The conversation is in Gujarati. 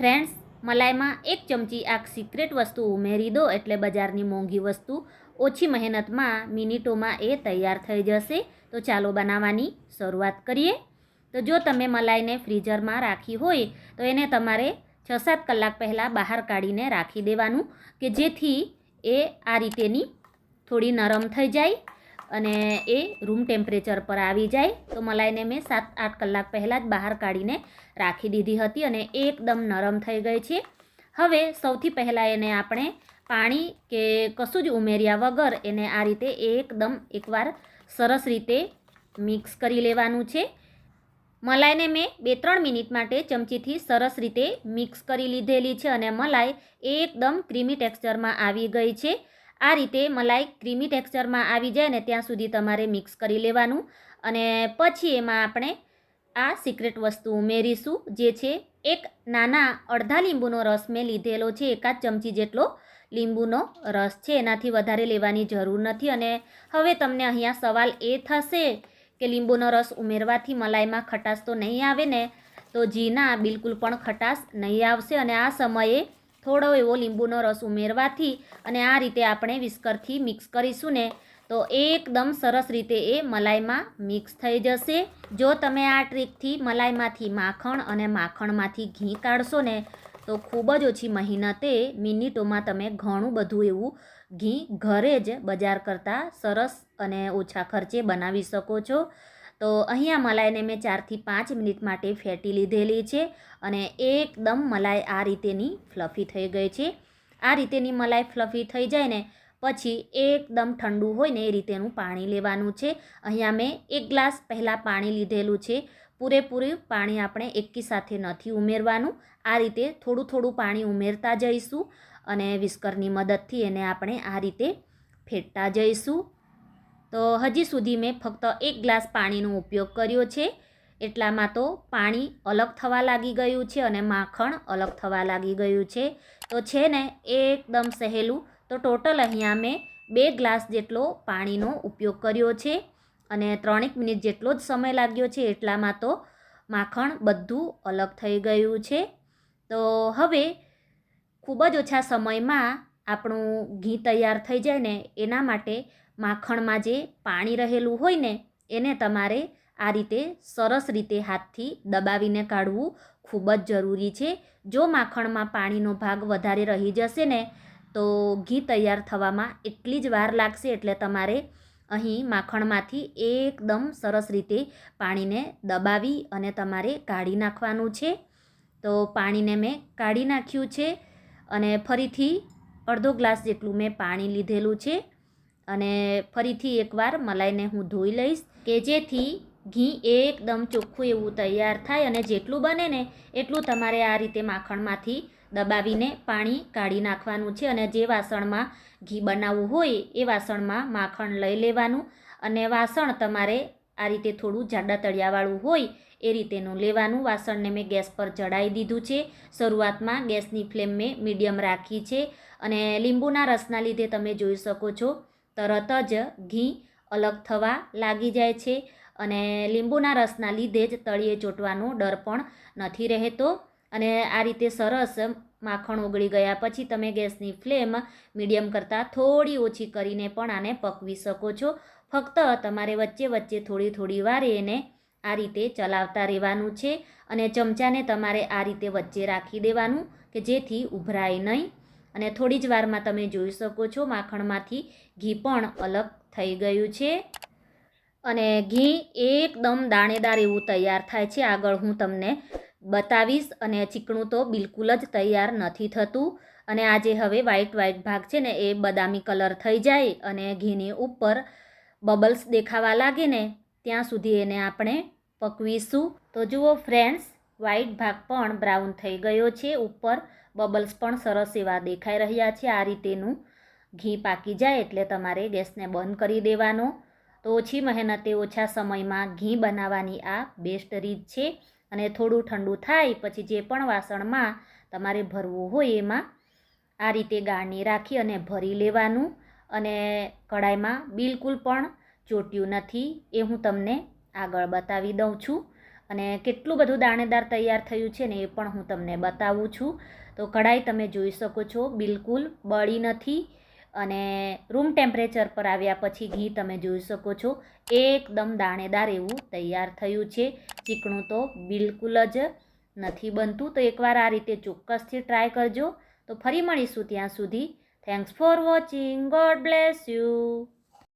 ફ્રેન્ડ્સ, મલાઈમાં એક ચમચી આ સિક્રેટ વસ્તુ ઉમેરી દો એટલે બજારની મોંઘી વસ્તુ ઓછી મહેનતમાં મિનિટોમાં એ તૈયાર થઈ જશે. તો ચાલો બનાવવાની શરૂઆત કરીએ. તો જો તમે મલાઈને ફ્રીઝરમાં રાખી હોય, તો એને તમારે છ સાત કલાક પહેલાં બહાર કાઢીને રાખી દેવાનું કે જેથી એ આ રીતેની થોડી નરમ થઈ જાય. અને એ રૂમ ટેમ્પરેચર પર આવી જાય. તો મલાઈને મેં સાત આઠ કલાક પહેલાં જ બહાર કાઢીને રાખી દીધી હતી અને એકદમ નરમ થઈ ગઈ છે. હવે સૌથી પહેલાં એને આપણે પાણી કે કશું જ ઉમેર્યા વગર એને આ રીતે એકદમ એકવાર સરસ રીતે મિક્સ કરી લેવાનું છે. મલાઈને મેં બે ત્રણ મિનિટ માટે ચમચીથી સરસ રીતે મિક્સ કરી લીધેલી છે અને મલાઈ એકદમ ક્રીમી ટેક્સચરમાં આવી ગઈ છે. આ રીતે મલાઈ ક્રીમી ટેક્સચરમાં આવી જાય ને ત્યાં સુધી તમારે મિક્સ કરી લેવાનું. અને પછી એમાં આપણે આ સિક્રેટ વસ્તુ ઉમેરીશું, જે છે એક નાના અડધા લીંબુનો રસ મેં લીધેલો છે, એકાદ ચમચી જેટલો લીંબુનો રસ છે. એનાથી વધારે લેવાની જરૂર નથી. અને હવે તમને અહીંયા સવાલ એ થશે કે લીંબુનો રસ ઉમેરવાથી મલાઈમાં ખટાશ તો નહીં આવે ને? તો જીના બિલકુલ પણ ખટાશ નહીં આવશે. અને આ સમયે થોડો એવો લીંબુનો રસ ઉમેરવાથી અને આ રીતે આપણે વિસ્કરથી મિક્સ કરીશું ને, તો એકદમ સરસ રીતે એ મલાઈમાં મિક્સ થઈ જશે. જો તમે આ ટ્રીકથી મલાઈમાંથી માખણ અને માખણમાંથી ઘી કાઢશો ને, તો ખૂબ જ ઓછી મહેનતે મિનિટોમાં તમે ઘણું બધું એવું ઘી ઘરે જ બજાર કરતાં સરસ અને ઓછા ખર્ચે બનાવી શકો છો. તો અહીંયા મલાઈને મેં ચારથી પાંચ મિનિટ માટે ફેટી લીધેલી છે અને એકદમ મલાઈ આ રીતેની ફ્લફી થઈ ગઈ છે. આ રીતેની મલાઈ ફ્લફી થઈ જાય ને પછી એકદમ ઠંડુ હોય ને એ રીતેનું પાણી લેવાનું છે. અહીંયા મેં એક ગ્લાસ પહેલાં પાણી લીધેલું છે. પૂરેપૂરું પાણી આપણે એકી સાથે નથી ઉમેરવાનું. આ રીતે થોડું થોડું પાણી ઉમેરતા જઈશું અને વિસ્કરની મદદથી એને આપણે આ રીતે ફેટતા જઈશું. તો હજી સુધી મેં ફક્ત એક ગ્લાસ પાણીનો ઉપયોગ કર્યો છે. એટલામાં તો પાણી અલગ થવા લાગી ગયું છે અને માખણ અલગ થવા લાગી ગયું છે. તો છે ને, એકદમ સહેલું. તો ટોટલ અહીંયા મેં બે ગ્લાસ જેટલો પાણીનો ઉપયોગ કર્યો છે અને ત્રણેક મિનિટ જેટલો જ સમય લાગ્યો છે. એટલામાં તો માખણ બધું અલગ થઈ ગયું છે. તો હવે ખૂબ જ ઓછા સમયમાં આપણું ઘી તૈયાર થઈ જાય ને, એના માટે માખણમાં જે પાણી રહેલું હોય ને, એને તમારે આ રીતે સરસ રીતે હાથથી દબાવીને કાઢવું ખૂબ જ જરૂરી છે. જો માખણમાં પાણીનો ભાગ વધારે રહી જશે ને, તો ઘી તૈયાર થવામાં એટલી જ વાર લાગશે એટલે તમારે અહીં માખણમાંથી એકદમ સરસ રીતે પાણીને દબાવી અને તમારે કાઢી નાખવાનું છે. તો પાણીને મેં કાઢી નાખ્યું છે અને ફરીથી અડધો ગ્લાસ જેટલું મેં પાણી લીધેલું છે. અને ફરીથી એકવાર મલાઈને હું ધોઈ લઈશ, કે જેથી ઘી એકદમ ચોખ્ખું એવું તૈયાર થાય અને જેટલું બને ને એટલું તમારે આ રીતે માખણમાંથી દબાવીને પાણી કાઢી નાખવાનું છે અને જે વાસણમાં ઘી બનાવવું હોય એ વાસણમાં માખણ લઈ લેવાનું અને વાસણ તમારે આ રીતે થોડું જાડા તળિયાવાળું હોય એ રીતેનું લેવાનું. વાસણને મેં ગેસ પર ચડાવી દીધું છે. શરૂઆતમાં ગેસની ફ્લેમ મેં મીડિયમ રાખી છે અને લીંબુના રસના લીધે તમે જોઈ શકો છો તરત જ ઘી અલગ થવા લાગી જાય છે અને લીંબુના રસના લીધે જ તળિયે ચોંટવાનો ડર પણ નથી રહેતો. અને આ રીતે સરસ માખણ ઓગળી ગયા પછી તમે ગેસની ફ્લેમ મીડિયમ કરતાં થોડી ઓછી કરીને પણ આને પકવી શકો છો. ફક્ત તમારે વચ્ચે વચ્ચે થોડી થોડી વાર એને આ રીતે ચલાવતા રહેવાનું છે અને ચમચાને તમારે આ રીતે વચ્ચે રાખી દેવાનું કે જેથી ઉભરાય નહીં. અને થોડી જ વારમાં તમે જોઈ શકો છો માખણમાંથી ઘી પણ અલગ થઈ ગયું છે. અને ઘી એકદમ દાણેદાર એવું તૈયાર થાય છે. આગળ હું તમને બતાવીશ અને ચીકણું તો બિલકુલ જ તૈયાર નથી થતું. અને આ જે હવે વ્હાઈટ વ્હાઈટ ભાગ છે ને એ બદામી કલર થઈ જાય અને ઘીની ઉપર બબલ્સ દેખાવા લાગે ને ત્યાં સુધી એને આપણે પકવીશું. તો જુઓ ફ્રેન્ડ્સ વ્હાઈટ ભાગ પણ બ્રાઉન થઈ ગયો છે. ઉપર બબલ્સ પણ સરસ એવા દેખાઈ રહ્યા છે. આ રીતેનું ઘી પાકી જાય એટલે તમારે ગેસને બંધ કરી દેવાનો. તો ઓછી મહેનતે ઓછા સમયમાં ઘી બનાવવાની આ બેસ્ટ રીત છે. અને થોડું ઠંડુ થાય પછી જે પણ વાસણમાં તમારે ભરવું હોય એમાં આ રીતે ગાળણી રાખી અને ભરી લેવાનું. અને કઢાઈમાં બિલકુલ પણ ચોટ્યું નથી એ હું તમને આગળ બતાવી દઉં છું. અને કેટલું બધું દાણેદાર તૈયાર થયું છે ને એ પણ હું તમને બતાવું છું. તો કઢાઈ તમે જોઈ શકો છો, બિલકુલ બળી નથી અને રૂમ ટેમ્પરેચર પર આવ્યા પછી ઘી તમે જોઈ શકો છો. એકદમ દાણેદાર એવું તૈયાર થયું છે. ચીકણું તો બિલકુલ જ નથી બનતું. તો એકવાર આ રીતે ચોક્કસથી ટ્રાય કરજો. તો ફરી મળીશું ત્યાં સુધી. Thanks for watching god bless you